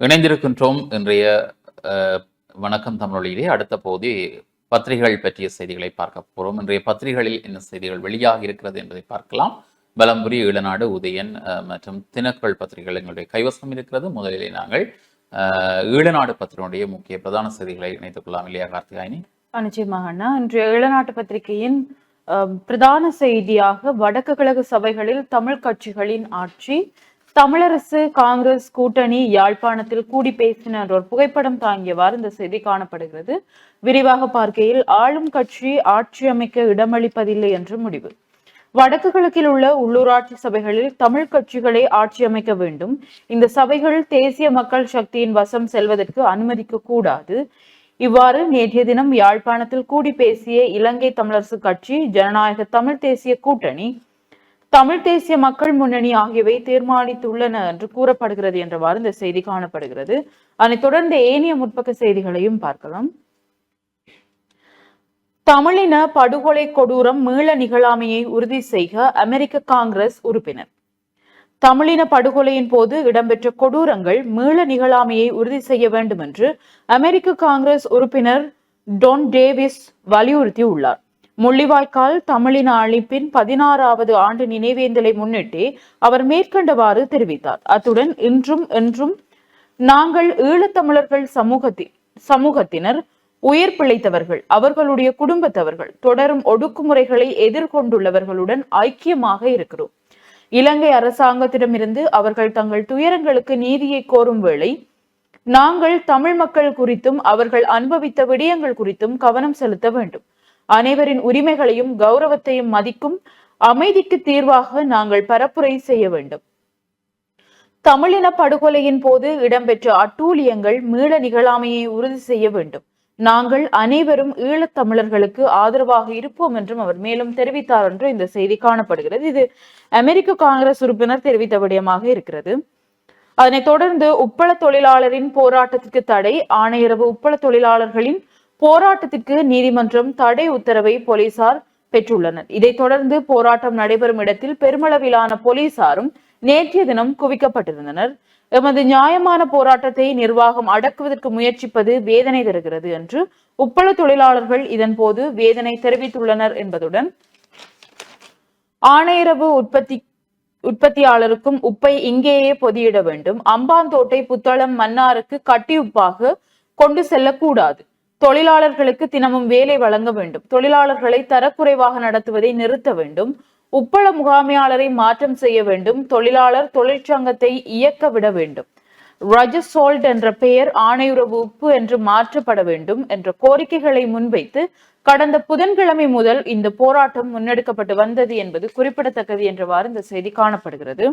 இணைந்திருக்கின்றோம் இன்றைய அஹ், வணக்கம் தமிழொலியிலே அடுத்த போது பத்திரிகைகள் பற்றிய செய்திகளை பார்க்க போகிறோம் இன்றைய பத்திரிகைகளில் என்ன செய்திகள் வெளியாக இருக்கிறது என்பதை பார்க்கலாம். பலம்புரி ஈழநாடு உதயன் மற்றும் தினக்கள் பத்திரிகைகள் எங்களுடைய கைவசம் இருக்கிறது. முதலிலே நாங்கள் ஈழநாடு பத்திரிகையுடைய முக்கிய பிரதான செய்திகளை இணைத்துக் கொள்ளலாம் இல்லையா கார்த்திகாயினி நிச்சயமாக அண்ணா. இன்றைய ஈழநாட்டு பத்திரிகையின் பிரதான செய்தியாக வடக்கு கிழக்கு சபைகளில் தமிழ் கட்சிகளின் ஆட்சி தமிழரசு காங்கிரஸ் கூட்டணி யாழ்ப்பாணத்தில் கூடி பேசினர் ஒரு புகைப்படம் தாங்கியவாறு இந்த செய்தி காணப்படுகிறது. விரிவாக பார்க்கையில் ஆளும் கட்சி ஆட்சி அமைக்க இடமளிப்பதில்லை என்று முடிவு. வடக்கு கிழக்கில் உள்ள உள்ளூராட்சி சபைகளில் தமிழ் கட்சிகளை ஆட்சி அமைக்க வேண்டும். இந்த சபைகள் தேசிய மக்கள் சக்தியின் வசம் செல்வதற்கு அனுமதிக்க கூடாது. இவ்வாறு நேற்றைய தினம் யாழ்ப்பாணத்தில் கூடி பேசிய இலங்கை தமிழரசு கட்சி ஜனநாயக தமிழ் தேசிய கூட்டணி தமிழ் தேசிய மக்கள் முன்னணி ஆகியவை தீர்மானித்துள்ளன என்று கூறப்படுகிறது என்றவாறு இந்த செய்தி காணப்படுகிறது. அதனைத் தொடர்ந்து ஏனைய முற்பக்க செய்திகளையும் பார்க்கலாம். தமிழின படுகொலை கொடூரம் மீள நிகழாமையை உறுதி செய்க அமெரிக்க காங்கிரஸ் உறுப்பினர். தமிழின படுகொலையின் போது இடம்பெற்ற கொடூரங்கள் மீள நிகழாமையை உறுதி செய்ய வேண்டும் என்று அமெரிக்க காங்கிரஸ் உறுப்பினர் டொன் டேவிஸ் வலியுறுத்தியுள்ளார். முள்ளிவாய்க்கால் தமிழின அழிப்பின் பதினாறாவது ஆண்டு நினைவேந்தலை முன்னிட்டு அவர் மேற்கண்டவாறு தெரிவித்தார். அத்துடன் இன்றும் என்றும் நாங்கள் ஈழத்தமிழர்கள் சமூகத்தி சமூகத்தினர் உயிர் பிழைத்தவர்கள் அவர்களுடைய குடும்பத்தவர்கள் தொடரும் ஒடுக்குமுறைகளை எதிர்கொண்டுள்ளவர்களுடன் ஐக்கியமாக இருக்கிறோம். இலங்கை அரசாங்கத்திடமிருந்து அவர்கள் தங்கள் துயரங்களுக்கு நீதியை கோரும் வேளை நாங்கள் தமிழ் மக்கள் குறித்தும் அவர்கள் அனுபவித்த விடயங்கள் குறித்தும் கவனம் செலுத்த வேண்டும். அனைவரின் உரிமைகளையும் கௌரவத்தையும் மதிக்கும் அமைதிக்கு தீர்வாக நாங்கள் பரப்புரை செய்ய வேண்டும். தமிழின படுகொலையின் போது இடம்பெற்ற அட்டூழியங்கள் மீள நிகழாமையை உறுதி செய்ய வேண்டும். நாங்கள் அனைவரும் ஈழத் தமிழர்களுக்கு ஆதரவாக இருப்போம் என்றும் அவர் மேலும் தெரிவித்தார் என்று இந்த செய்தி காணப்படுகிறது. இது அமெரிக்க காங்கிரஸ் உறுப்பினர் தெரிவித்த விடயமாக இருக்கிறது. அதனைத் தொடர்ந்து உப்பள தொழிலாளரின் போராட்டத்திற்கு தடை. ஆணையரவு உப்பள தொழிலாளர்களின் போராட்டத்திற்கு நீதிமன்றம் தடை உத்தரவை போலீசார் பெற்றுள்ளனர். இதைத் தொடர்ந்து போராட்டம் நடைபெறும் இடத்தில் பெருமளவிலான போலீசாரும் நேற்றைய தினம் குவிக்கப்பட்டிருந்தனர். எமது நியாயமான போராட்டத்தை நிர்வாகம் அடக்குவதற்கு முயற்சிப்பது வேதனை தருகிறது என்று உப்பள தொழிலாளர்கள் இதன் போது வேதனை தெரிவித்துள்ளனர் என்பதுடன் ஆணையரவு உற்பத்தி உற்பத்தியாளருக்கும் உப்பை இங்கேயே பொதியிட வேண்டும். அம்பாந்தோட்டை புத்தளம் மன்னாருக்கு கட்டி உப்பாக கொண்டு செல்லக்கூடாது. தொழிலாளர்களுக்கு தினமும் வேலை வழங்க வேண்டும். தொழிலாளர்களை தரக்குறைவாக நடத்துவதை நிறுத்த வேண்டும். உப்பள முகாமையாளரை மாற்றம் செய்ய வேண்டும். தொழிலாளர் தொழிற்சங்கத்தை இயக்க விட வேண்டும். ரஜசோல்ட் என்ற பெயர் ஆணையுறவு உப்பு என்று மாற்றப்பட வேண்டும் என்ற கோரிக்கைகளை முன்வைத்து கடந்த புதன்கிழமை முதல் இந்த போராட்டம் முன்னெடுக்கப்பட்டு வந்தது என்பது குறிப்பிடத்தக்கது என்றவாறு இந்த செய்தி காணப்படுகிறது.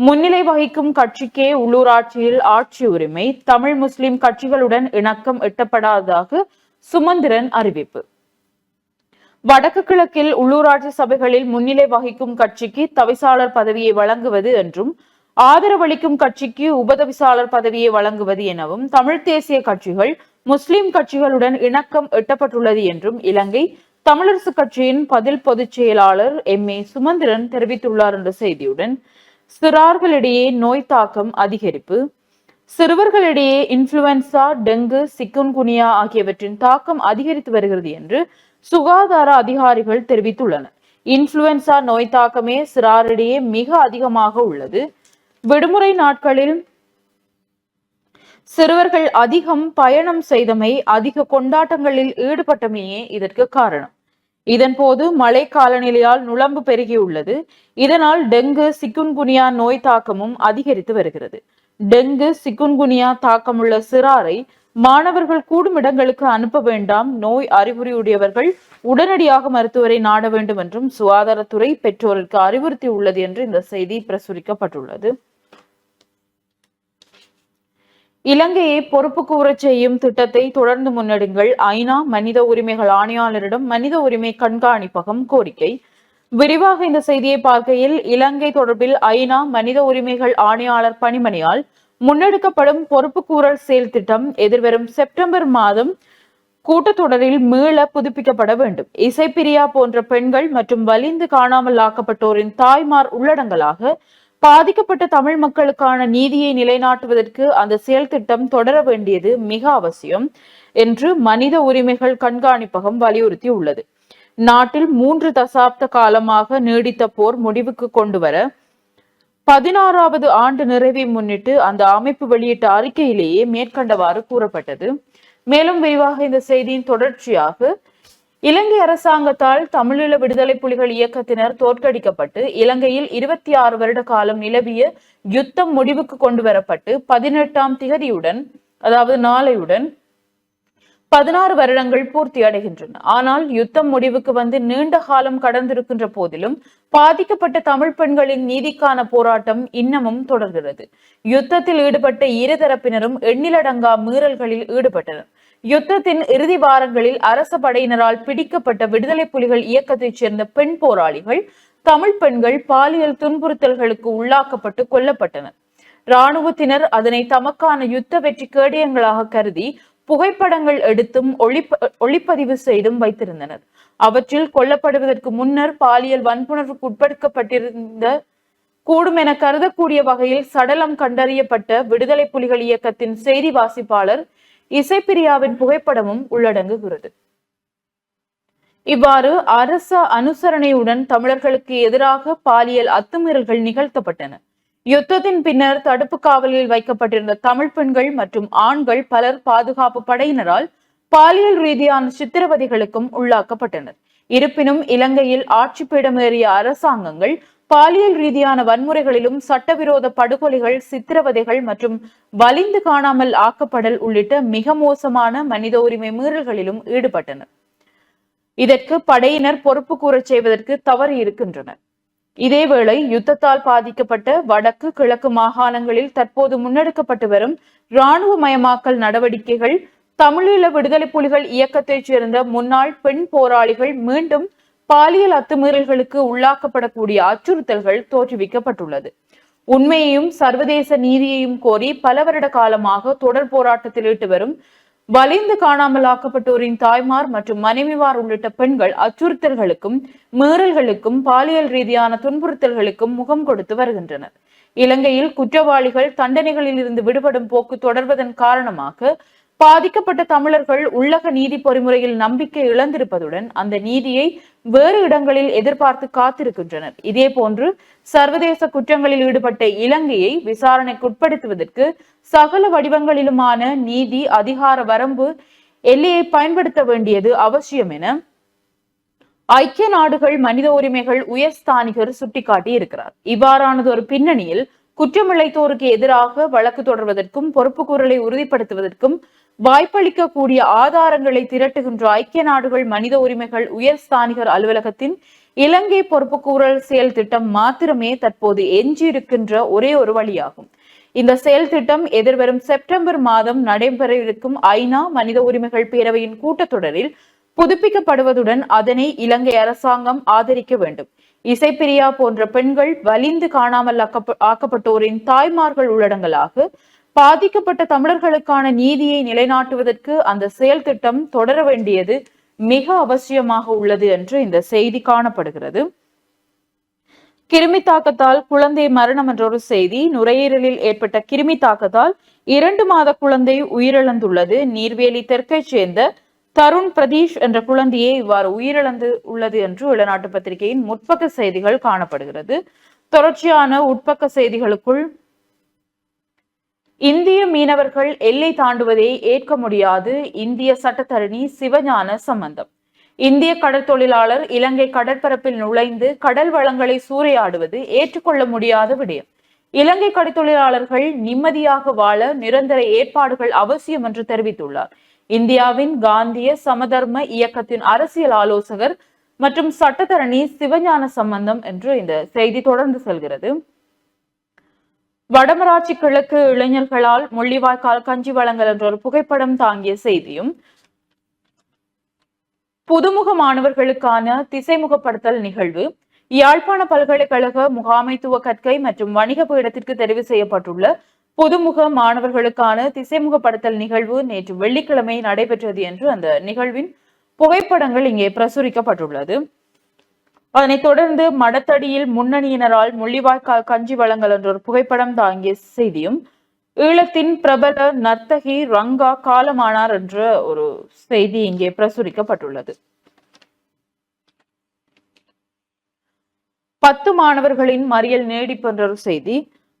முன்னிலை வகிக்கும் கட்சிக்கே உள்ளூராட்சியில் ஆட்சி உரிமை தமிழ் முஸ்லிம் கட்சிகளுடன் இணக்கம் எட்டப்படாததாக சுமந்திரன் அறிவிப்பு. வடக்கு கிழக்கில் உள்ளூராட்சி சபைகளில் முன்னிலை வகிக்கும் கட்சிக்கு தவிசாளர் பதவியை வழங்குவது என்றும் ஆதரவளிக்கும் கட்சிக்கு உபதவிசாளர் பதவியை வழங்குவது எனவும் தமிழ் தேசிய கட்சிகள் முஸ்லிம் கட்சிகளுடன் இணக்கம் எட்டப்பட்டுள்ளது என்றும் இலங்கை தமிழரசு கட்சியின் பதில் பொதுச் செயலாளர் எம் ஏ சுமந்திரன் தெரிவித்துள்ளார் என்ற செய்தியுடன் சிறார்களிடையே நோய் தாக்கம் அதிகரிப்பு சிறுவர்களிடையே இன்ஃப்ளூயன்சா டெங்கு சிக்குன்குனியா ஆகியவற்றின் தாக்கம் அதிகரித்து வருகிறது என்று சுகாதார அதிகாரிகள் தெரிவித்துள்ளனர். இன்ஃபுளுன்சா நோய் தாக்கமே சிறாரிடையே மிக அதிகமாக உள்ளது. விடுமுறை நாட்களில் சிறுவர்கள் அதிகம் பயணம் செய்தமை அதிக கொண்டாட்டங்களில் ஈடுபட்டமையே இதற்கு காரணம். இதன் போது மழை காலநிலையால் நுழம்பு பெருகியுள்ளது. இதனால் டெங்கு சிக்குன்குனியா நோய் தாக்கமும் அதிகரித்து வருகிறது. டெங்கு சிக்குன்குனியா தாக்கமுள்ள சிறாரை மாணவர்கள் கூடும் இடங்களுக்கு அனுப்ப வேண்டாம். நோய் அறிகுறியுடையவர்கள் உடனடியாக மருத்துவரை நாட வேண்டும் என்றும் சுகாதாரத்துறை பெற்றோருக்கு அறிவுறுத்தி உள்ளது என்று இந்த செய்தி பிரசுரிக்கப்பட்டுள்ளது. இலங்கையை பொறுப்பு கூறச் செய்யும் திட்டத்தை தொடர்ந்து முன்னெடுங்கள். ஐநா மனித உரிமைகள் ஆணையாளரிடம் மனித உரிமை கண்காணிப்பகம் கோரிக்கை. விரிவாக இந்த செய்தியை பார்க்கையில் இலங்கை தொடர்பில் ஐநா மனித உரிமைகள் ஆணையாளர் பணிமனையால் முன்னெடுக்கப்படும் பொறுப்புக்கூறல் செயல் திட்டம் எதிர்வரும் செப்டம்பர் மாதம் கூட்டத்தொடரில் மீள புதுப்பிக்கப்பட வேண்டும். இசைப்பிரியா போன்ற பெண்கள் மற்றும் வலிந்து காணாமல் ஆக்கப்பட்டோரின் தாய்மார் உள்ளடங்கலாக பாதிக்கப்பட்ட தமிழ் மக்களுக்கான நீதியை நிலைநாட்டுவதற்கு அந்த செயல் திட்டம் தொடர வேண்டியது மிக அவசியம் என்று மனித உரிமைகள் கண்காணிப்பகம் வலியுறுத்தி உள்ளது நாட்டில் மூன்று தசாப்த காலமாக நீடித்த போர் முடிவுக்கு கொண்டுவர பதினாறாவது ஆண்டு நிறைவை முன்னிட்டு அந்த அமைப்பு வெளியிட்ட அறிக்கையிலேயே மேற்கண்டவாறு கூறப்பட்டது. மேலும் விரிவாக இந்த செய்தியின் தொடர்ச்சியாக இலங்கை அரசாங்கத்தால் தமிழீழ விடுதலை புலிகள் இயக்கத்தினர் தோற்கடிக்கப்பட்டு இலங்கையில் இருபத்தி ஆறு வருட காலம் நிலவிய யுத்தம் முடிவுக்கு கொண்டு வரப்பட்டு பதினெட்டாம் திகதியுடன் அதாவது நாளையுடன் பதினாறு வருடங்கள் பூர்த்தி அடைகின்றன. ஆனால் யுத்தம் முடிவுக்கு வந்து நீண்ட காலம் கடந்திருக்கின்ற போதிலும் பாதிக்கப்பட்ட தமிழ் பெண்களின் நீதிக்கான போராட்டம் இன்னமும் தொடர்கிறது. யுத்தத்தில் ஈடுபட்ட இருதரப்பினரும் எண்ணிலடங்கா மீறல்களில் ஈடுபட்டனர். யுத்தத்தின் இறுதி வாரங்களில் அரச படையினரால் பிடிக்கப்பட்ட விடுதலை புலிகள் இயக்கத்தைச் சேர்ந்த பெண் போராளிகள் தமிழ் பெண்கள் பாலியல் துன்புறுத்தல்களுக்கு உள்ளாக்கப்பட்டு கொல்லப்பட்டனர். இராணுவத்தினர் அதனை தமக்கான யுத்த வெற்றி கேடயங்களாக கருதி புகைப்படங்கள் எடுத்தும் ஒளிப்ப ஒளிப்பதிவு செய்தும் வைத்திருந்தனர். அவற்றில் கொல்லப்படுவதற்கு முன்னர் பாலியல் வன்புணர்வுக்கு உட்படுத்தப்பட்டிருந்த கூடும் என கருதக்கூடிய வகையில் சடலம் கண்டறியப்பட்ட விடுதலை புலிகள் இயக்கத்தின் செய்தி வாசிப்பாளர் இசைப்பிரியாவின் புகைப்படமும் உள்ளடங்குகிறது. இவ்வாறு அரச அனுசரணையுடன் தமிழர்களுக்கு எதிராக பாலியல் அத்துமீறல்கள் நிகழ்த்தப்பட்டன. யுத்தத்தின் பின்னர் தடுப்பு காவலில் வைக்கப்பட்டிருந்த தமிழ் பெண்கள் மற்றும் ஆண்கள் பலர் பாதுகாப்பு படையினரால் பாலியல் ரீதியான சித்திரவதைகளுக்கும் உள்ளாக்கப்பட்டனர். இருப்பினும் இலங்கையில் ஆட்சி பீடமேறிய அரசாங்கங்கள் பாலியல் ரீதியான வன்முறைகளிலும் சட்டவிரோத படுகொலைகள் சித்திரவதைகள் மற்றும் வலிந்து காணாமல் ஆக்கப்படல் உள்ளிட்ட மிக மோசமான மனித உரிமை மீறல்களிலும் ஈடுபட்டனர். இதற்கு படையினர் பொறுப்பு கூறச் செய்வதற்கு தவறு இருக்கின்றனர். இதேவேளை யுத்தத்தால் பாதிக்கப்பட்ட வடக்கு கிழக்கு மாகாணங்களில் தற்போது முன்னெடுக்கப்பட்டு வரும் இராணுவமயமாக்கல் நடவடிக்கைகள் தமிழீழ விடுதலை புலிகள் இயக்கத்தைச் சேர்ந்த முன்னாள் பெண் போராளிகள் மீண்டும் பாலியல் அத்துமீறல்களுக்கு உள்ளாக்கப்படக்கூடிய அச்சுறுத்தல்கள் தோற்றுவிக்கப்பட்டுள்ளது. உண்மையையும் சர்வதேச நீதியையும் கோரி பல வருட காலமாக தொடர் போராட்டத்தில் ஈட்டு வரும் வலிந்து காணாமல் ஆக்கப்பட்டோரின் தாய்மார் மற்றும் மனைவிமார் உள்ளிட்ட பெண்கள் அச்சுறுத்தல்களுக்கும் மீறல்களுக்கும் பாலியல் ரீதியான துன்புறுத்தல்களுக்கும் முகம் கொடுத்து வருகின்றனர். இலங்கையில் குற்றவாளிகள் தண்டனைகளில் இருந்து விடுபடும் போக்கு தொடர்வதன் காரணமாக பாதிக்கப்பட்ட தமிழர்கள் உள்ளக நீதி பொறிமுறையில் நம்பிக்கை இழந்திருப்பதுடன் அந்த நீதியை வேறு இடங்களில் எதிர்பார்த்து காத்திருக்கின்றனர். இதே போன்று சர்வதேச குற்றங்களில் ஈடுபட்ட இலங்கையை விசாரணைக்குட்படுத்துவதற்கு சகல வடிவங்களிலுமான நீதி அதிகார வரம்பு எல்லையை பயன்படுத்த வேண்டியது அவசியம் என ஐக்கிய நாடுகள் மனித உரிமைகள் உயர்ஸ்தானிகர் சுட்டிக்காட்டி இருக்கிறார். இவ்வாறானது ஒரு பின்னணியில் குற்றமிழைத்தோருக்கு எதிராக வழக்கு தொடர்வதற்கும் பொறுப்புக்கூறலை உறுதிப்படுத்துவதற்கும் வாய்ப்பளிக்கக்கூடிய ஆதாரங்களை திரட்டுகின்ற ஐக்கிய நாடுகள் மனித உரிமைகள் உயர் ஸ்தானிகர் அலுவலகத்தின் இலங்கை பொறுப்புக்கூறல் செயல் திட்டம் மாத்திரமே தற்போது எஞ்சியிருக்கின்ற ஒரே ஒரு வழியாகும். இந்த செயல் திட்டம் எதிர்வரும் செப்டம்பர் மாதம் நடைபெற இருக்கும் ஐநா மனித உரிமைகள் பேரவையின் கூட்டத்தொடரில் புதுப்பிக்கப்படுவதுடன் அதனை இலங்கை அரசாங்கம் ஆதரிக்க வேண்டும். இசைப்பிரியா போன்ற பெண்கள் வலிந்து காணாமல் ஆக்கப்பட்டோரின் தாய்மார்கள் உள்ளடங்கலாக பாதிக்கப்பட்ட தமிழர்களுக்கான நீதியை நிலைநாட்டுவதற்கு அந்த செயல் திட்டம் தொடர வேண்டியது மிக அவசியமாக உள்ளது என்று இந்த செய்தி காணப்படுகிறது. கிருமி தாக்கத்தால் குழந்தை மரணம் என்ற ஒரு செய்தி நுரையீரலில் ஏற்பட்ட கிருமி தாக்கத்தால் இரண்டு மாத குழந்தை உயிரிழந்துள்ளது. நீர்வேலி தெற்கை சேர்ந்த தருண் பிரதீஷ் என்ற குழந்தையே இவ்வாறு உயிரிழந்து உள்ளது என்று இளநாட்டு பத்திரிகையின் முற்பக்க செய்திகள் காணப்படுகிறது. தொடர்ச்சியான உட்பக்க செய்திகளுக்குள் இந்திய மீனவர்கள் எல்லை தாண்டுவதை ஏற்க முடியாது இந்திய சட்டத்தரணி சிவஞான சம்பந்தம். இந்திய கடற்தொழிலாளர் இலங்கை கடற்பரப்பில் நுழைந்து கடல் வளங்களை சூறையாடுவது ஏற்றுக்கொள்ள முடியாத விடயம். இலங்கை கடற்தொழிலாளர்கள் நிம்மதியாக வாழ நிரந்தர ஏற்பாடுகள் அவசியம் என்று தெரிவித்துள்ளார். இந்தியாவின் காந்திய சமதர்ம இயக்கத்தின் அரசியல் ஆலோசகர் மற்றும் சட்டத்தரணி சிவஞான சம்பந்தம் என்று இந்த செய்தி தொடர்ந்து செல்கிறது. வடமராட்சி கிழக்கு இளைஞர்களால் முள்ளிவாய்க்கால் கஞ்சி வழங்கல் என்ற ஒரு புகைப்படம் தாங்கிய செய்தியும் புதுமுக மாணவர்களுக்கான திசைமுகப்படுத்தல் நிகழ்வு யாழ்ப்பாண பல்கலைக்கழக முகாமைத்துவ கற்கை மற்றும் வணிக பீடத்திற்கு தெரிவு செய்யப்பட்டுள்ள புதுமுக மாணவர்களுக்கான திசைமுகப்படுத்தல் நிகழ்வு நேற்று வெள்ளிக்கிழமை நடைபெற்றது என்று அந்த நிகழ்வின் புகைப்படங்கள் இங்கே பிரசுரிக்கப்பட்டுள்ளது. அதனைத் தொடர்ந்து மடத்தடியில் முன்னணியினரால் முள்ளிவாய்க்கால் கஞ்சி வழங்கல் என்ற ஒரு புகைப்படம் தாங்கிய செய்தியும் ஈழத்தின் பிரபல நர்த்தகி ரங்கா காலமானார் என்ற ஒரு செய்தி இங்கே பிரசுரிக்கப்பட்டுள்ளது. பத்து மாணவர்களின் மறியல் நீடிப்பு என்ற ஒரு செய்தி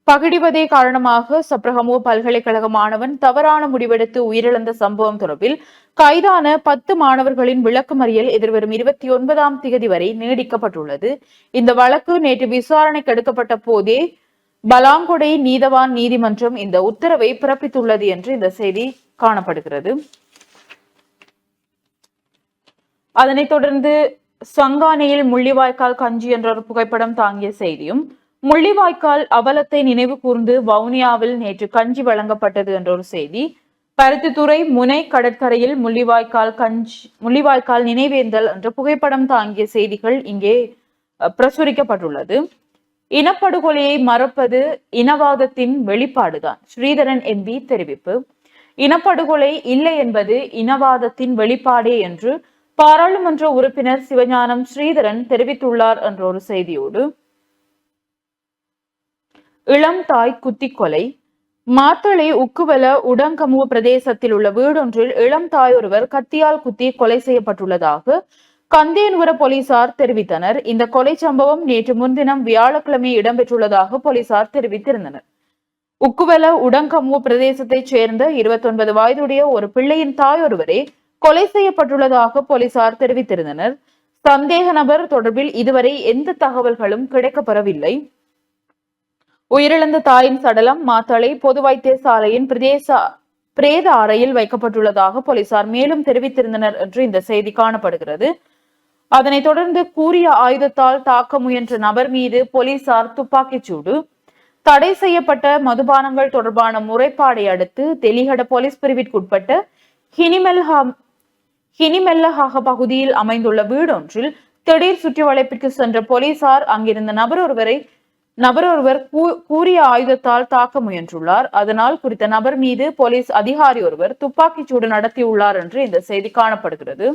பகிடிவதே காரணமாக சப்ரகமு பல்கலைக்கழக மாணவன் தவறான முடிவெடுத்து உயிரிழந்த சம்பவம் தொடர்பில் கைதான பத்து மாணவர்களின் விளக்குமறியல் எதிர்வரும் இருபத்தி ஒன்பதாம் தேதி வரை நீடிக்கப்பட்டுள்ளது. இந்த வழக்கு நேற்று விசாரணைக்கு எடுக்கப்பட்ட போதே பலாங்கொடை நீதவான் நீதிமன்றம் இந்த உத்தரவை பிறப்பித்துள்ளது என்று இந்த செய்தி காணப்படுகிறது. அதனைத் தொடர்ந்து சங்கானையில் முள்ளிவாய்க்கால் கஞ்சி என்ற ஒரு புகைப்படம் தாங்கிய செய்தியும் முள்ளிவாய்க்கால் அவலத்தை நினைவு கூர்ந்து வவுனியாவில் நேற்று கஞ்சி வழங்கப்பட்டது என்ற ஒரு செய்தி பருத்தித்துறை முனை கடற்கரையில் முள்ளிவாய்க்கால் கஞ்ச் முள்ளிவாய்க்கால் நினைவேந்தல் என்ற புகைப்படம் தாங்கிய செய்திகள் இங்கே பிரசுரிக்கப்பட்டுள்ளது. இனப்படுகொலையை மறப்பது இனவாதத்தின் வெளிப்பாடுதான். ஸ்ரீதரன் எம்பி தெரிவிப்பு. இனப்படுகொலை இல்லை என்பது இனவாதத்தின் வெளிப்பாடே என்று பாராளுமன்ற உறுப்பினர் சிவஞானம் ஸ்ரீதரன் தெரிவித்துள்ளார் என்ற ஒரு செய்தியோடு. இளம் தாய் குத்திக்கொலை. மாத்தளை உக்குவல உடங்கமு பிரதேசத்தில் உள்ள வீடொன்றில் இளம் தாய் ஒருவர் கத்தியால் குத்தி கொலை செய்யப்பட்டுள்ளதாக கந்தேனுவர போலீசார் தெரிவித்தனர். இந்த கொலை சம்பவம் நேற்று முன்தினம் வியாழக்கிழமை இடம்பெற்றுள்ளதாக போலீசார் தெரிவித்திருந்தனர். உக்குவல உடங்கமு பிரதேசத்தைச் சேர்ந்த 29 வயதுடைய ஒரு பிள்ளையின் தாய் ஒருவரே கொலை செய்யப்பட்டுள்ளதாக போலீசார் தெரிவித்திருந்தனர். சந்தேக நபர் தொடர்பில் இதுவரை எந்த தகவல்களும் கிடைக்கப்பெறவில்லை. உயிரிழந்த தாயின் சடலம் மாத்தளை பொது வைத்தியசாலையின் பிரதேச பிரேத அறையில் வைக்கப்பட்டுள்ளதாக போலீசார் மேலும் தெரிவித்திருந்தனர் என்று இந்த செய்தி காணப்படுகிறது. அதனைத் தொடர்ந்து கூறிய ஆயுதத்தால் தாக்க முயன்ற நபர் மீது போலீசார் துப்பாக்கிச் சூடு தடை செய்யப்பட்ட மதுபானங்கள் தொடர்பான முறைப்பாடை அடுத்து தெலிகட போலீஸ் பிரிவிற்குட்பட்ட ஹினிமெல்ஹா ஹினிமெல்லஹாக பகுதியில் அமைந்துள்ள வீடொன்றில் திடீர் சுற்றி வளைப்பிற்கு சென்ற போலீசார் அங்கிருந்த நபர் ஒருவரை நபர் ஒருவர் கூறிய ஆயுதத்தால் தாக்க முயன்றுள்ளார். அதனால் குறித்த நபர் மீது போலீஸ் அதிகாரி ஒருவர் துப்பாக்கிச் சூடு நடத்தியுள்ளார் என்று இந்த செய்தி காணப்படுகிறது.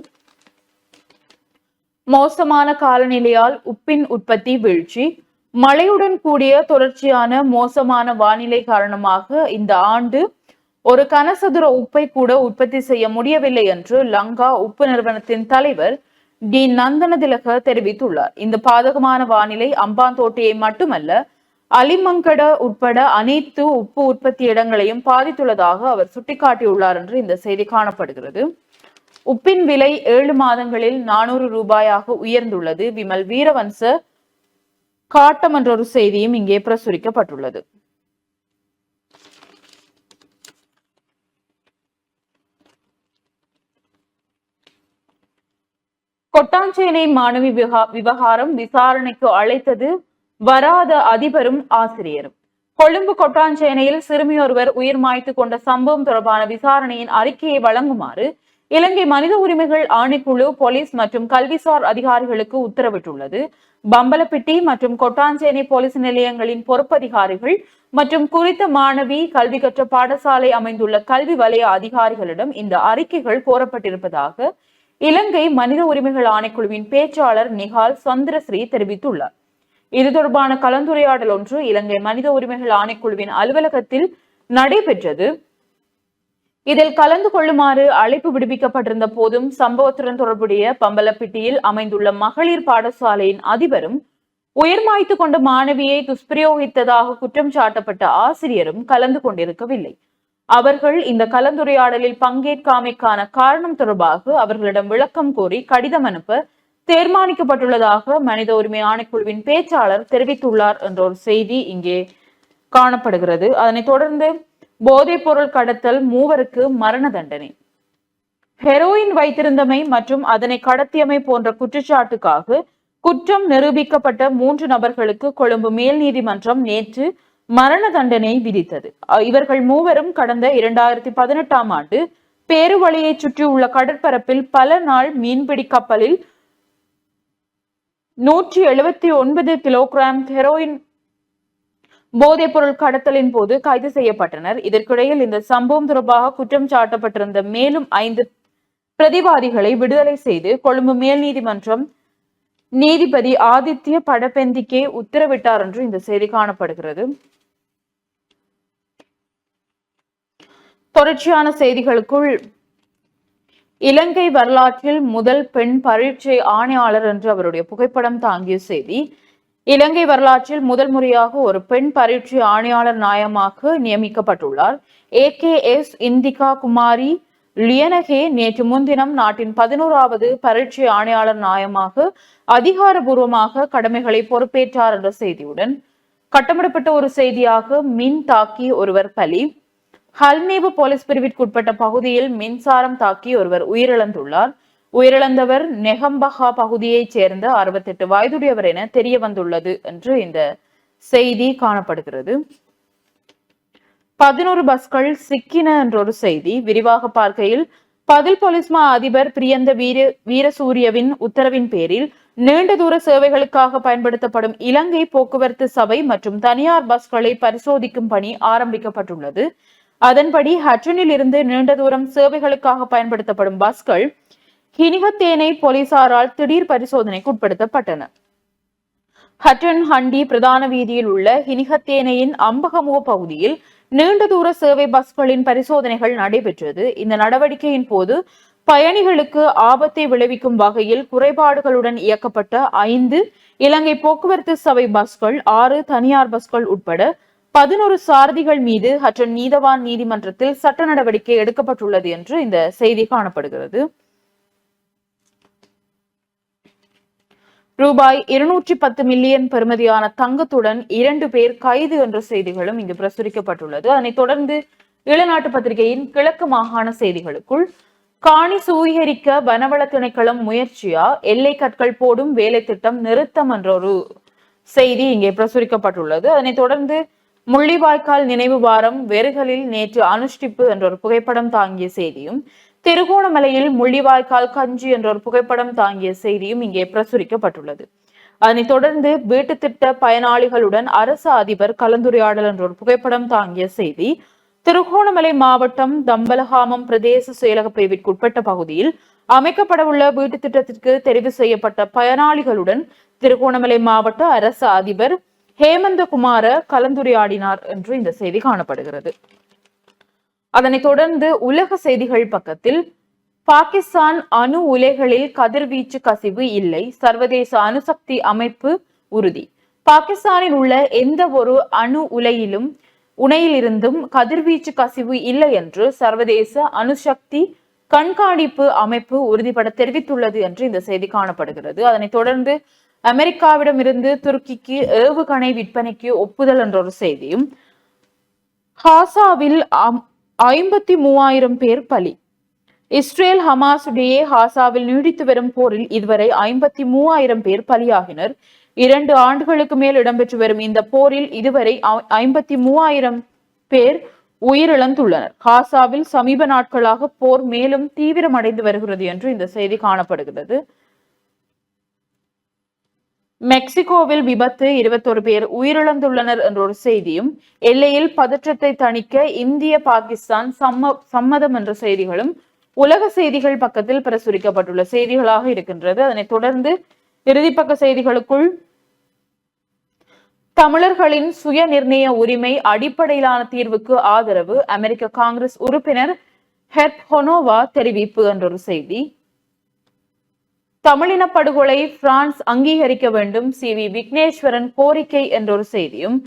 மோசமான காலநிலையால் உப்பின் உற்பத்தி வீழ்ச்சி. மழையுடன் கூடிய தொடர்ச்சியான மோசமான வானிலை காரணமாக இந்த ஆண்டு ஒரு கனசதுர உப்பை கூட உற்பத்தி செய்ய முடியவில்லை என்று லங்கா உப்பு நிறுவனத்தின் தலைவர் டி நந்தனதிலக தெரிவித்துள்ளார். இந்த பாதகமான வானிலை அம்பாந்தோட்டையை மட்டுமல்ல அலிமங்கட உட்பட அனைத்து உப்பு உற்பத்தி இடங்களையும் பாதித்துள்ளதாக அவர் சுட்டிக்காட்டியுள்ளார் என்று இந்த செய்தி காணப்படுகிறது. உப்பின் விலை ஏழு மாதங்களில் நானூறு ரூபாயாக உயர்ந்துள்ளது. விமல் வீரவன்ச காட்டம் என்ற ஒரு செய்தியும் இங்கே பிரசுரிக்கப்பட்டுள்ளது. கொட்டாஞ்சேனை மாணவி விவகாரம் விசாரணைக்கு அழைத்தது வராத அதிபரும் ஆசிரியரும். கொழும்பு கொட்டாஞ்சேனையில் சிறுமியொருவர் உயிர் மாய்த்து கொண்ட சம்பவம் தொடர்பான விசாரணையின் அறிக்கையை வழங்குமாறு இலங்கை மனித உரிமைகள் ஆணைக்குழு போலீஸ் மற்றும் கல்விசார் அதிகாரிகளுக்கு உத்தரவிட்டுள்ளது. பம்பலப்பிட்டி மற்றும் கொட்டாஞ்சேனை போலீஸ் நிலையங்களின் பொறுப்பதிகாரிகள் மற்றும் குறித்த மாணவி கல்வி கற்ற பாடசாலை அமைந்துள்ள கல்வி வலய அதிகாரிகளிடம் இந்த அறிக்கைகள் கோரப்பட்டிருப்பதாக இலங்கை மனித உரிமைகள் ஆணைக்குழுவின் பேச்சாளர் நிகால் சந்திரஸ்ரீ தெரிவித்துள்ளார். இது தொடர்பான கலந்துரையாடல் ஒன்று இலங்கை மனித உரிமைகள் ஆணைக்குழுவின் அலுவலகத்தில் நடைபெற்றது. இதில் கலந்து கொள்ளுமாறு அழைப்பு விடுவிக்கப்பட்டிருந்த போதும் சம்பவத்துடன் தொடர்புடைய பம்பலப்பிட்டியில் அமைந்துள்ள மகளிர் பாடசாலையின் அதிபரும் உயர்மாய்த்து கொண்ட மாணவியை துஷ்பிரயோகித்ததாக குற்றம் சாட்டப்பட்ட ஆசிரியரும் கலந்து கொண்டிருக்கவில்லை. அவர்கள் இந்த கலந்துரையாடலில் பங்கேற்காமைக்கான காரணம் தொடர்பாக அவர்களிடம் விளக்கம் கோரி கடிதம் அனுப்ப தீர்மானிக்கப்பட்டுள்ளதாக மனித உரிமை ஆணைக்குழுவின் பேச்சாளர் தெரிவித்துள்ளார் என்ற ஒரு செய்தி இங்கே காணப்படுகிறது. அதனைத் தொடர்ந்து போதைப் பொருள் கடத்தல் மூவருக்கு மரண தண்டனை. ஹெரோயின் வைத்திருந்தமை மற்றும் அதனை கடத்தியமை போன்ற குற்றச்சாட்டுக்காக குற்றம் நிரூபிக்கப்பட்ட மூன்று நபர்களுக்கு கொழும்பு மேல் நீதிமன்றம் நேற்று மரண தண்டனை விதித்தது இவர்கள் மூவரும் கடந்த இரண்டாயிரத்தி பதினெட்டாம் ஆண்டு பேருவழியை சுற்றியுள்ள கடற்பரப்பில் பல நாள் மீன்பிடி கப்பலில் நூற்றி எழுபத்தி ஒன்பது கிலோகிராம் ஹெரோயின் போதைப் பொருள் கடத்தலின் போது கைது செய்யப்பட்டனர். இதற்கிடையில் இந்த சம்பவம் தொடர்பாக குற்றம் சாட்டப்பட்டிருந்த மேலும் ஐந்து பிரதிவாதிகளை விடுதலை செய்து கொழும்பு மேல் நீதிமன்றம் நீதிபதி ஆதித்ய படபெந்திக்கே உத்தரவிட்டார் என்று இந்த செய்தி காணப்படுகிறது. தொடர்ச்சியான செய்திகளுக்குள் இலங்கை வரலாற்றில் முதல் பெண் பரீட்சை ஆணையாளர் என்று அவருடைய புகைப்படம் தாங்கிய செய்தி இலங்கை வரலாற்றில் முதல் முறையாக ஒரு பெண் பரீட்சை ஆணையாளர் நியாயமாக நியமிக்கப்பட்டுள்ளார். A K S Indika Kumari Liyanage நேற்று முன்தினம் நாட்டின் பதினோராவது பரீட்சை ஆணையாளர் நாயமாக அதிகாரபூர்வமாக கடமைகளை பொறுப்பேற்றார் என்ற செய்தியுடன் கட்டமிடப்பட்ட ஒரு செய்தியாக மின் தாக்கி ஒருவர் பலி. ஹல்னீவு போலீஸ் பிரிவிற்குட்பட்ட பகுதியில் மின்சாரம் தாக்கி ஒருவர் உயிரிழந்துள்ளார். உயிரிழந்தவர் நெகம்பஹா பகுதியைச் சேர்ந்த அறுபத்தெட்டு வயதுடையவர் என தெரிய வந்துள்ளது என்று இந்த செய்தி காணப்படுகிறது. பதினோரு பஸ்கள் சிக்கின என்ற ஒரு செய்தி விரிவாக பார்க்கையில் பதில் போலீஸ் மா அதிபர் பிரியந்த வீர வீரசூரியவின் உத்தரவின் பேரில் நீண்ட தூர சேவைகளுக்காக பயன்படுத்தப்படும் இலங்கை போக்குவரத்து சபை மற்றும் தனியார் பஸ்களை பரிசோதிக்கும் பணி ஆரம்பிக்கப்பட்டுள்ளது. அதன்படி ஹட்டனில் இருந்து நீண்ட தூரம் சேவைகளுக்காக பயன்படுத்தப்படும் பஸ்கள் ஹினிகத்தேனை போலீசாரால் திடீர் பரிசோதனைக்கு உட்படுத்தப்பட்டன. ஹட்டன் ஹண்டி பிரதான வீதியில் உள்ள ஹினிகத்தேனையின் அம்பகமுக பகுதியில் நீண்ட தூர சேவை பஸ்களின் பரிசோதனைகள் நடைபெற்றது. இந்த நடவடிக்கையின் போது பயணிகளுக்கு ஆபத்தை விளைவிக்கும் வகையில் குறைபாடுகளுடன் இயக்கப்பட்ட ஐந்து இலங்கை போக்குவரத்து சபை பஸ்கள் ஆறு தனியார் பஸ்கள் உட்பட பதினோரு சாரதிகள் மீது ஹட்டன் நீதவான் நீதிமன்றத்தில் சட்ட நடவடிக்கை எடுக்கப்பட்டுள்ளது என்று இந்த செய்தி காணப்படுகிறது. ரூபாய் இருநூற்றி பத்து மில்லியன் பெறுமதியான தங்கத்துடன் இரண்டு பேர் கைது என்ற செய்திகளும் இங்கு பிரசுரிக்கப்பட்டுள்ளது. அதனைத் தொடர்ந்து இளநாட்டு பத்திரிகையின் கிழக்கு மாகாண செய்திகளுக்குள் காணி சூகரிக்க வனவள திணைக்களம் முயற்சியா? எல்லை கற்கள் போடும் வேலை திட்டம் நிறுத்தம் என்ற ஒரு செய்தி இங்கே பிரசுரிக்கப்பட்டுள்ளது. அதனைத் தொடர்ந்து முள்ளிவாய்க்கால் நினைவு வாரம் வெறுகளில் நேற்று அனுஷ்டிப்பு என்ற ஒரு புகைப்படம் தாங்கிய செய்தியும் திருகோணமலையில் முள்ளிவாய்க்கால் கஞ்சி என்ற ஒரு புகைப்படம் தாங்கிய செய்தியும் இங்கே பிரசுரிக்கப்பட்டுள்ளது. அதனைத் தொடர்ந்து வீட்டு திட்ட பயனாளிகளுடன் அரசு அதிபர் கலந்துரையாடல் என்ற ஒரு புகைப்படம் தாங்கிய செய்தி திருகோணமலை மாவட்டம் தம்பலகாமம் பிரதேச செயலக பிரிவிற்குட்பட்ட பகுதியில் அமைக்கப்படவுள்ள வீட்டு திட்டத்திற்கு தெரிவு செய்யப்பட்ட பயனாளிகளுடன் திருகோணமலை மாவட்ட அரசு அதிபர் ஹேமந்தகுமார கலந்துரையாடினார் என்று இந்த செய்தி காணப்படுகிறது. அதனைத் தொடர்ந்து உலக செய்திகள் பக்கத்தில் பாகிஸ்தான் அணு உலைகளில் கதிர்வீச்சு கசிவு இல்லை. சர்வதேச அணுசக்தி அமைப்பு உறுதி. பாகிஸ்தானில் உள்ள எந்த ஒரு அணு உலையிலும் உணையிலிருந்தும் கதிர்வீச்சு கசிவு இல்லை என்று சர்வதேச அணுசக்தி கண்காணிப்பு அமைப்பு உறுதிபட தெரிவித்துள்ளது என்று இந்த செய்தி காணப்படுகிறது. அதனைத் தொடர்ந்து அமெரிக்காவிடமிருந்து துருக்கிக்கு ஏவுகணை விற்பனைக்கு ஒப்புதல் என்ற ஒரு செய்தியும் ஹாசாவில் ஐம்பத்தி மூவாயிரம் பேர் பலி. இஸ்ரேல் ஹமாஸ் ஹாசாவில் நீடித்து வரும் போரில் இதுவரை ஐம்பத்தி மூவாயிரம் பேர் பலியாகினர். இரண்டு ஆண்டுகளுக்கு மேல் இடம்பெற்று வரும் இந்த போரில் இதுவரை ஐம்பத்தி மூவாயிரம் பேர் உயிரிழந்துள்ளனர். ஹாசாவில் சமீப நாட்களாக போர் மேலும் தீவிரமடைந்து வருகிறது என்று இந்த செய்தி காணப்படுகிறது. மெக்சிகோவில் விபத்து இருபத்தொரு பேர் உயிரிழந்துள்ளனர் என்ற ஒரு செய்தியும் எல்லையில் பதற்றத்தை தணிக்க இந்திய பாகிஸ்தான் சம்ம சம்மதம் என்ற செய்திகளும் உலக செய்திகள் பக்கத்தில் பிரசுரிக்கப்பட்டுள்ள செய்திகளாக இருக்கின்றது. அதனைத் தொடர்ந்து இறுதிப்பக்க செய்திகளுக்குள் தமிழர்களின் சுய நிர்ணய உரிமை அடிப்படையிலான தீர்வுக்கு ஆதரவு அமெரிக்க காங்கிரஸ் உறுப்பினர் ஹெர்ப் ஹொனோவா தெரிவிப்பு என்ற ஒரு செய்தி. தமிழின படுகொலை பிரான்ஸ் அங்கீகரிக்க வேண்டும். சி. வி. விக்னேஸ்வரன் கோரிக்கை என்ற ஒரு செய்தியும்.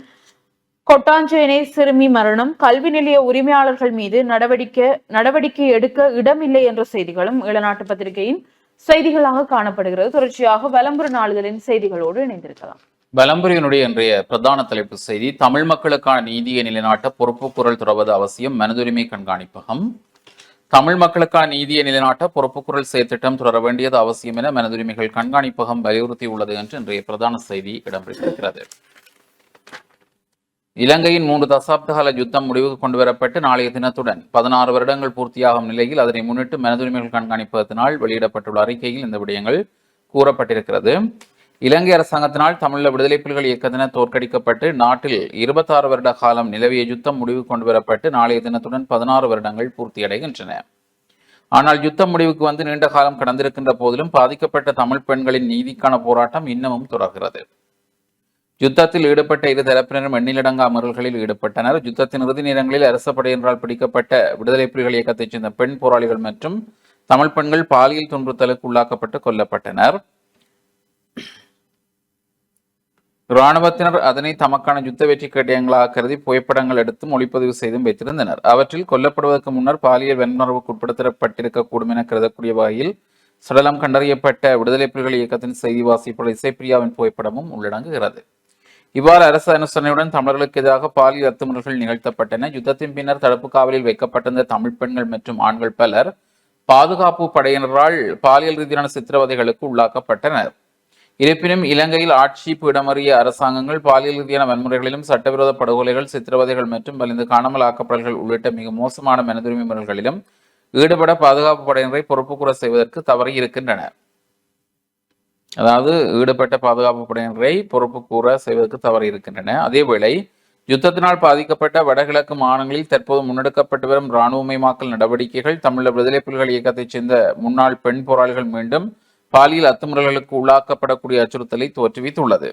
கொட்டாஞ்சேனை சிறுமி மரணம். கல்வி நிலைய உரிமையாளர்கள் மீது நடவடிக்கை நடவடிக்கை எடுக்க இடமில்லை என்ற செய்திகளும் இளநாட்டு பத்திரிகையின் செய்திகளாக காணப்படுகிறது. தொடர்ச்சியாக வலம்புற நாளிதழின் செய்திகளோடு இணைந்திருக்கலாம். வலம்புரியினுடைய இன்றைய பிரதான தலைப்பு செய்தி தமிழ் மக்களுக்கான நீதியை நிலைநாட்ட பொறுப்பு குரல் தொடர்வது அவசியம். மனதுரிமை கண்காணிப்பகம். தமிழ் மக்களுக்கான நீதியை நிலைநாட்ட பொறுப்புக்குரல் செயற்திட்டம் தொடர வேண்டியது அவசியம் என மனதுரிமைகள் கண்காணிப்பகம் வலியுறுத்தியுள்ளது என்று இன்றைய பிரதான செய்தி இடம்பெற்றிருக்கிறது. இலங்கையின் மூன்று தசாப்தகால யுத்தம் முடிவுக்கு கொண்டுவரப்பட்டு நாளைய தினத்துடன் பதினாறு வருடங்கள் பூர்த்தியாகும் நிலையில் அதனை முன்னிட்டு மனதுரிமைகள் கண்காணிப்பதனால் வெளியிடப்பட்டுள்ள அறிக்கையில் இந்த விடயங்கள் கூறப்பட்டிருக்கிறது. இலங்கை அரசாங்கத்தினால் தமிழீழ விடுதலை புலிகள் இயக்கத்தினர் தோற்கடிக்கப்பட்டு நாட்டில் இருபத்தாறு வருட காலம் நிலவிய யுத்தம் முடிவு கொண்டு வரப்பட்டு நாளைய தினத்துடன் பதினாறு வருடங்கள் பூர்த்தியடைகின்றன. ஆனால் யுத்தம் முடிவுக்கு வந்து நீண்ட காலம் கடந்திருக்கின்ற போதிலும் பாதிக்கப்பட்ட தமிழ் பெண்களின் நீதிக்கான போராட்டம் இன்னமும் தொடர்கிறது. யுத்தத்தில் ஈடுபட்ட இரு தரப்பினரும் எண்ணிலடங்கா அமர்வுகளில் ஈடுபட்டனர். யுத்தத்தின் இறுதி நேரங்களில் அரச படையினரால் பிடிக்கப்பட்ட விடுதலை புலிகள் இயக்கத்தைச் சேர்ந்த பெண் போராளிகள் மற்றும் தமிழ் பெண்கள் பாலியல் துன்புறுத்தலுக்கு உள்ளாக்கப்பட்டு கொல்லப்பட்டனர். இராணுவத்தினர் அதனை தமக்கான யுத்த வெற்றி கேடயங்களாக கருதி புகைப்படங்கள் எடுத்தும் ஒளிப்பதிவு செய்தும் வைத்திருந்தனர். அவற்றில் கொல்லப்படுவதற்கு முன்னர் பாலியல் வன்முறைவுக்கு உட்படுத்தப்பட்டிருக்கக்கூடும் என கருதக்கூடிய வகையில் சடலம் கண்டறியப்பட்ட விடுதலை புலிகள் இயக்கத்தின் செய்தி வாசிப்பாளர் இசைப்பிரியாவின் புகைப்படமும் உள்ளடங்குகிறது. இவ்வாறு அரசு அனுசரணையுடன் தமிழர்களுக்கு எதிராக பாலியல் அத்துமுறைகள் நிகழ்த்தப்பட்டன. யுத்தத்தின் பின்னர் தடுப்பு காவலில் வைக்கப்பட்டிருந்த தமிழ் பெண்கள் மற்றும் ஆண்கள் பலர் பாதுகாப்பு படையினரால் பாலியல் ரீதியான சித்திரவதைகளுக்கு உள்ளாக்கப்பட்டனர். இருப்பினும் இலங்கையில் ஆட்சி பீடமறிய அரசாங்கங்கள் பாலியல் ரீதியான வன்முறைகளிலும் சட்டவிரோத படுகொலைகள் சித்திரவதைகள் மற்றும் வலிந்து காணாமல் ஆக்கப்படல்கள் உள்ளிட்ட மிக மோசமான மனிதுரிமை முறைகளிலும் ஈடுபட பாதுகாப்பு படையினரை பொறுப்புக்கூற செய்வதற்கு தவறி இருக்கின்றன. அதாவது ஈடுபட்ட பாதுகாப்பு படையினரை பொறுப்பு கூற செய்வதற்கு தவறி இருக்கின்றன. அதேவேளை யுத்தத்தினால் பாதிக்கப்பட்ட வடகிழக்கு மாநிலங்களில் தற்போது முன்னெடுக்கப்பட்டு வரும் இராணுவமயமாக்கல் நடவடிக்கைகள் தமிழர் விடுதலை புலிகள் இயக்கத்தைச் சேர்ந்த முன்னாள் பெண் போராளிகள் மீண்டும் பாலியல் அத்துமுறைகளுக்கு உள்ளாக்கப்படக்கூடிய அச்சுறுத்தலை தோற்றுவித்துள்ளது.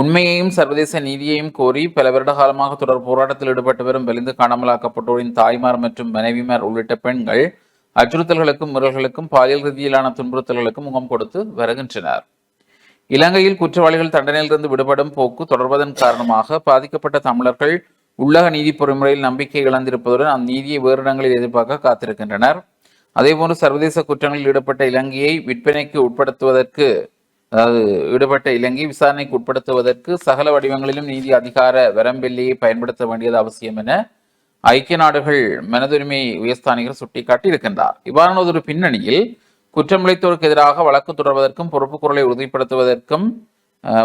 உண்மையையும் சர்வதேச நீதியையும் கோரி பல வருட காலமாக தொடர் போராட்டத்தில் ஈடுபட்டு வரும் வெளிந்து காணாமலாக்கப்பட்டோரின் தாய்மார் மற்றும் மனைவிமார் உள்ளிட்ட பெண்கள் அச்சுறுத்தல்களுக்கும் முறல்களுக்கும் பாலியல் ரீதியிலான துன்புறுத்தல்களுக்கும் முகம் கொடுத்து வருகின்றனர். இலங்கையில் குற்றவாளிகள் தண்டனையிலிருந்து விடுபடும் போக்கு தொடர்வதன் காரணமாக பாதிக்கப்பட்ட தமிழர்கள் உள்ளக நீதி பொறிமுறையில் நம்பிக்கை இழந்திருப்பதுடன் அந்நீதியை வேறு இடங்களில் எதிர்பார்க்க காத்திருக்கின்றனர். அதேபோன்று சர்வதேச குற்றங்களில் ஈடுபட்ட இலங்கையை விற்பனைக்கு உட்படுத்துவதற்கு அதாவது ஈடுபட்ட இலங்கை விசாரணைக்கு உட்படுத்துவதற்கு சகல வடிவங்களிலும் நீதி அதிகார வரம்பெல்லையை பயன்படுத்த வேண்டியது அவசியம் என ஐக்கிய நாடுகள் மனதுரிமை உயர்ஸ்தானிகர் சுட்டிக்காட்டி இருக்கின்றார். இவ்வாறான ஒரு பின்னணியில் குற்றமிழைத்தோருக்கு எதிராக வழக்கு தொடர்வதற்கும் பொறுப்பு குரலை உறுதிப்படுத்துவதற்கும்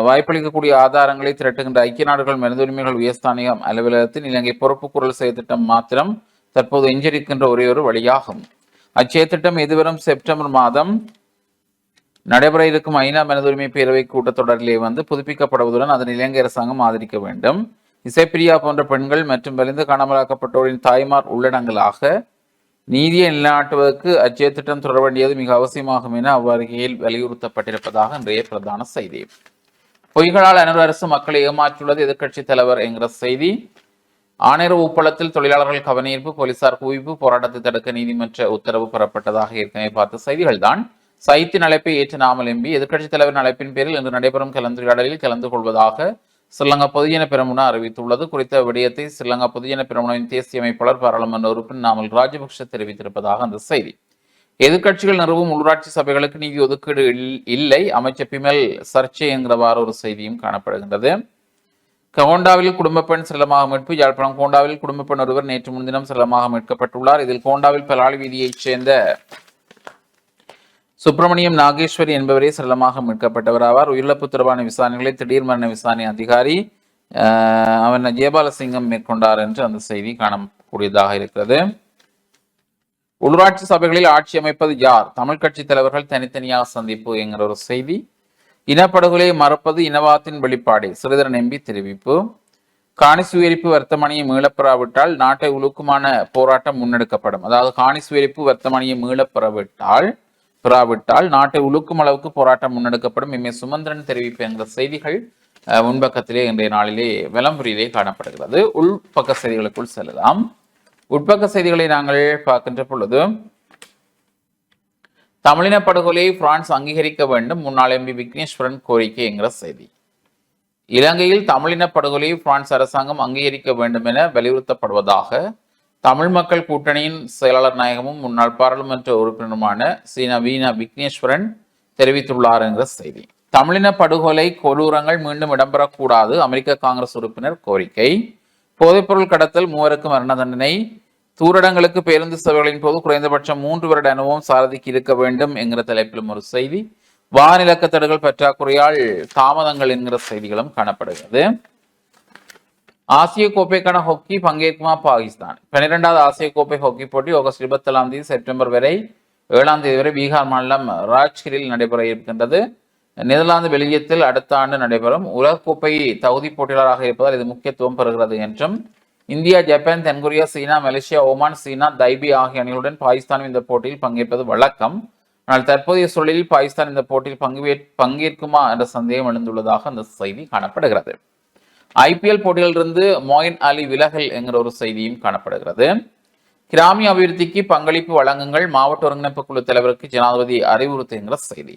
வாய்ப்பளிக்கக்கூடிய ஆதாரங்களை திரட்டுகின்ற ஐக்கிய நாடுகள் மனிதுரிமைகள் உயர்ஸ்தானிகம் அலுவலகத்தின் இலங்கை பொறுப்பு குரல் செயற்திட்டம் மாத்திரம் தற்போது எஞ்சரிக்கின்ற ஒரே ஒரு வழியாகும். அச்செயற்திட்டம் எதிர்வரும் செப்டம்பர் மாதம் நடைபெற இருக்கும் ஐநா மனிதுரிமை பேரவை கூட்டத்தொடரிலே வந்து புதுப்பிக்கப்படுவதுடன் அதன் இலங்கை அரசாங்கம் ஆதரிக்க வேண்டும். இசைப்பிரியா போன்ற பெண்கள் மற்றும் வலிந்து காணாமலாக்கப்பட்டோரின் தாய்மார் உள்ளடங்கலாக நீதியை நிலைநாட்டுவதற்கு அச்செயற்திட்டம் தொடர வேண்டியது மிக அவசியமாகும் என அவ்வறிக்கையில் வலியுறுத்தப்பட்டிருப்பதாக இன்றைய பிரதான செய்தி. பொய்களால் அனைவரசு அரசு மக்களை ஏமாற்றியுள்ளது எதிர்க்கட்சி தலைவர் என்கிற செய்தி. ஆணையர் உப்பளத்தில் தொழிலாளர்கள் கவனஈர்ப்பு போலீசார் குவிப்பு போராட்டத்தை தடுக்க நீதிமன்ற உத்தரவு பெறப்பட்டதாக ஏற்கனவே பார்த்த செய்திகள் தான் சைத்தின் அழைப்பை ஏற்ற நாமல் எம்பி எதிர்க்கட்சித் தலைவரின் அழைப்பின் பேரில் இன்று நடைபெறும் கலந்துரையாடலில் கலந்து கொள்வதாக ஸ்ரீலங்கா பொதுஜன பெரமுன அறிவித்துள்ளது. குறித்த விடயத்தை ஸ்ரீலங்கா பொதுஜன பெரமுனவின் தேசிய அமைப்பாளர் பாராளுமன்ற உறுப்பினர் நாமல் ராஜபக்ஷ தெரிவித்திருப்பதாக அந்த செய்தி. எதிர்க்கட்சிகள் நிறுவும் உள்ளாட்சி சபைகளுக்கு நிதி ஒதுக்கீடு இல்- இல்லை. அமைச்சர் பிமல் சர்ச்சை என்கிறவாறு ஒரு செய்தியும் காணப்படுகின்றது. கோண்டாவில் குடும்ப பெண் செல்லமாக மீட்பு யாழ்ப்பாணம் கோண்டாவில் குடும்ப பெண் ஒருவர் நேற்று முன்தினம் செல்லமாக மீட்கப்பட்டுள்ளார். இதில் கோண்டாவில் பலாளி வீதியைச் சேர்ந்த சுப்பிரமணியம் நாகேஸ்வரி என்பவரே செல்லமாக மீட்கப்பட்டவர் ஆவார் உயிரிழப்பு தொடர்பான விசாரணைகளை திடீர் மரண விசாரணை அதிகாரி ஆஹ், அவன் ஜெயபாலசிங்கம் மேற்கொண்டார் என்று அந்த செய்தி காணக்கூடியதாக இருக்கிறது. உள்ளூராட்சி சபைகளில் ஆட்சி அமைப்பது யார்? தமிழ் கட்சி தலைவர்கள் தனித்தனியாக சந்திப்பு என்கிற ஒரு செய்தி. இனப்படுகொலை மறப்பது இனவாதத்தின் வெளிப்பாடு. சிறிதரன் எம்பி தெரிவிப்பு. காணி சுயரிப்பு வர்த்தமணியை மீளப்பெறாவிட்டால் நாட்டை உலுக்குமான போராட்டம் முன்னெடுக்கப்படும். அதாவது காணி சுயரிப்பு வர்த்தமணியை மீளப்பெறவிட்டால் பெறாவிட்டால் நாட்டை உழுக்கும் அளவுக்கு போராட்டம் முன்னெடுக்கப்படும். எம் ஏ சுமந்திரன் தெரிவிப்பு என்கிற செய்திகள் முன்பக்கத்திலே இன்றைய நாளிலே விளம்பரியிலே காணப்படுகிறது. உள்பக்க செய்திகளுக்குள் செல்லலாம். உட்பக்க செய்திகளை நாங்கள் பார்க்கின்ற பொழுது தமிழின படுகொலையை பிரான்ஸ் அங்கீகரிக்க வேண்டும். முன்னாள் எம்பி விக்னேஸ்வரன் கோரிக்கை என்கிற செய்தி. இலங்கையில் தமிழின படுகொலையை பிரான்ஸ் அரசாங்கம் அங்கீகரிக்க வேண்டும் என வலியுறுத்தப்படுவதாக தமிழ் மக்கள் கூட்டணியின் செயலாளர் நாயகமும் முன்னாள் பாராளுமன்ற உறுப்பினருமான சீனா வீணா விக்னேஸ்வரன் தெரிவித்துள்ளார் என்கிற செய்தி. தமிழின படுகொலை கொடூரங்கள் மீண்டும் இடம்பெறக்கூடாது அமெரிக்க காங்கிரஸ் உறுப்பினர் கோரிக்கை. போதைப்பொருள் கடத்தல் மூவருக்கு மரண தண்டனை தூரடங்களுக்கு பேருந்து சேவைகளின் போது குறைந்தபட்சம் மூன்று வருட அனுபவம் சாரதிக்கு இருக்க வேண்டும் என்கிற தலைப்பிலும் ஒரு செய்தி. வானிலக்க தடுகள் பற்றாக்குறையால் தாமதங்கள் என்கிற செய்திகளும் காணப்படுகிறது. ஆசிய கோப்பைக்கான ஹாக்கி பங்கேற்குமா பாகிஸ்தான். பன்னிரெண்டாவது ஆசிய கோப்பை ஹாக்கி போட்டி ஆகஸ்ட் இருபத்தேழாம் தேதி செப்டம்பர் வரை ஏழாம் தேதி வரை பீகார் மாநிலம் ராஜ்கிரில் நடைபெற இருக்கின்றது. நெதர்லாந்து பெல்ஜியத்தில் அடுத்த ஆண்டு நடைபெறும் உலகக்கோப்பை தகுதி போட்டியாளராக இருப்பதால் இது முக்கியத்துவம் பெறுகிறது என்றும் இந்தியா ஜப்பான் தென்கொரியா சீனா மலேசியா ஓமான் சீனா தைபி ஆகிய அணிகளுடன் பாகிஸ்தான் இந்த போட்டியில் பங்கேற்பது வழக்கம். ஆனால் தற்போதைய சூழலில் பாகிஸ்தான் இந்த போட்டியில் பங்கு பங்கேற்குமா என்ற சந்தேகம் எழுந்துள்ளதாக அந்த செய்தி காணப்படுகிறது. ஐபிஎல் போட்டியிலிருந்து மொயின் அலி விலகல் என்கிற ஒரு செய்தியும் காணப்படுகிறது. கிராமிய அபிவிருத்திக்கு பங்களிப்பு வழங்குங்கள் மாவட்ட ஒருங்கிணைப்பு குழு தலைவருக்கு ஜனாதிபதி அறிவுறுத்துகிற செய்தி.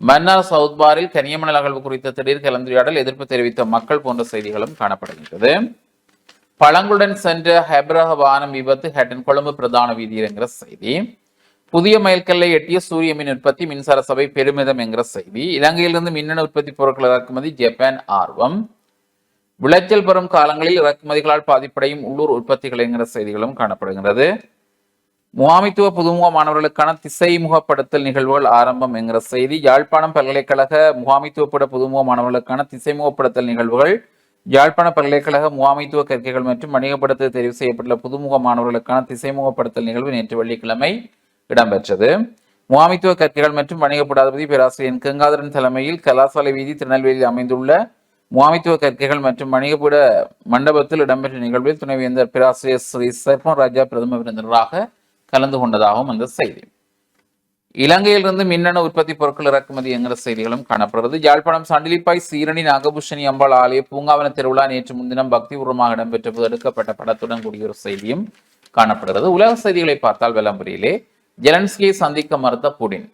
மன்னார் சவுத்பாரில் கனியமணல் அகழ்வு குறித்த திடீர் கலந்துரையாடல் எதிர்ப்பு தெரிவித்த மக்கள் போன்ற செய்திகளும் காணப்படுகின்றது. பழங்குடன் சென்ற ஹெப்ரக வானம் விபத்து ஹெட்டன் கொழும்பு பிரதான வீதியில் என்கிற செய்தி. புதிய மைல்கல்லை எட்டிய சூரிய மின் உற்பத்தி மின்சார சபை பெருமிதம் என்கிற செய்தி. இலங்கையிலிருந்து மின்னணு உற்பத்தி பொருட்கள் இறக்குமதி ஜப்பான் ஆர்வம். விளைச்சல் பெறும் காலங்களில் இறக்குமதிகளால் பாதிப்படையும் உள்ளூர் உற்பத்திகள் என்கிற செய்திகளும் காணப்படுகிறது முகாமித்துவ புதுமுக மாணவர்களுக்கான திசை முகப்படுத்தல் நிகழ்வுகள் ஆரம்பம் என்கிற செய்தி. யாழ்ப்பாணம் பல்கலைக்கழக முகாமித்துவப்பட புதுமுக மாணவர்களுக்கான திசைமுகப்படுத்தல் நிகழ்வுகள் யாழ்ப்பாண பல்கலைக்கழக முகாமைத்துவ கற்கைகள் மற்றும் வணிகப்படுத்த தெரிவு செய்யப்பட்டுள்ள புதுமுக மாணவர்களுக்கான திசைமுகப்படுத்தல் நிகழ்வு நேற்று வெள்ளிக்கிழமை இடம்பெற்றது. முகாமைத்துவ கற்கைகள் மற்றும் வணிகப்படாதிபதி பேராசிரியர் கங்காதரன் தலைமையில் கலாசாலை வீதி திருநெல்வேலியில் அமைந்துள்ள முகாமைத்துவ கற்கைகள் மற்றும் வணிகப்பட மண்டபத்தில் இடம்பெற்ற நிகழ்வில் துணைவேந்தர் பேராசிரியர் ஸ்ரீ சர்பன் ராஜா பிரதம விருந்தினராக கலந்து கொண்டதாகவும் அந்த செய்தி. இலங்கையிலிருந்து மின்னணு உற்பத்தி பொருட்கள் இறக்குமதி என்கிற செய்திகளும் காணப்படுகிறது. யாழ்ப்பாணம் சண்டிலிப்பாய் சீரணி நாகபூஷணி அம்பாள் ஆலய பூங்காவன திருவிழா நேற்று முன்தினம் பக்திபூர்வமாக இடம்பெற்ற போது எடுக்கப்பட்ட படத்துடன் கூடிய ஒரு செய்தியும் காணப்படுகிறது. உலக செய்திகளை பார்த்தால் விளம்பரியிலே ஜெலன்ஸ்கியை சந்திக்க மறுத்த புடின்.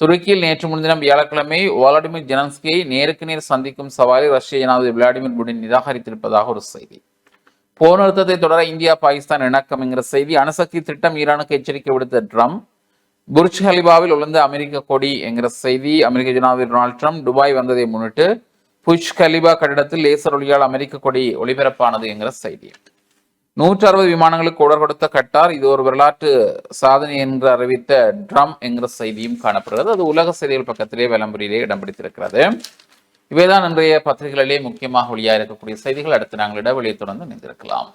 துருக்கியில் நேற்று முன்தினம் வியாழக்கிழமை வாலடிமிர் ஜெலன்ஸ்கியை நேருக்கு நேர் சந்திக்கும் சவாலை ரஷ்ய ஜனாதிபதி விளாடிமிர் புடின் நிராகரித்திருப்பதாக ஒரு செய்தி. போர் நிறுத்தத்தை தொடர இந்தியா பாகிஸ்தான் இணக்கம் என்கிற செய்தி. அணுசக்தி திட்டம் ஈரானுக்கு எச்சரிக்கை விடுத்த ட்ரம்ப். புர்ஜ் ஹலிபாவில் உழந்த அமெரிக்க கொடி என்கிற செய்தி அமெரிக்க ஜனாதிபதி டொனால்ட் ட்ரம்ப் துபாய் வந்ததை முன்னிட்டு புஷ் கலிபா கட்டிடத்தில் லேசர் ஒளியால் அமெரிக்க கொடி ஒளிபரப்பானது என்கிற செய்தி. நூற்று அறுபது விமானங்களுக்கு உடல் கொடுத்த கட்டார் இது ஒரு வரலாற்று சாதனை என்று அறிவித்த ட்ரம் என்கிற செய்தியும் காணப்படுகிறது. அது உலக செய்திகள் பக்கத்திலே விளம்பரியிலே இடம் பிடித்திருக்கிறது. இவைதான் இன்றைய பத்திரிகைகளிலே முக்கியமாக ஒளியாக இருக்கக்கூடிய செய்திகள். அடுத்து நாங்கள் இடைவெளியை தொடர்ந்து நினைந்திருக்கலாம்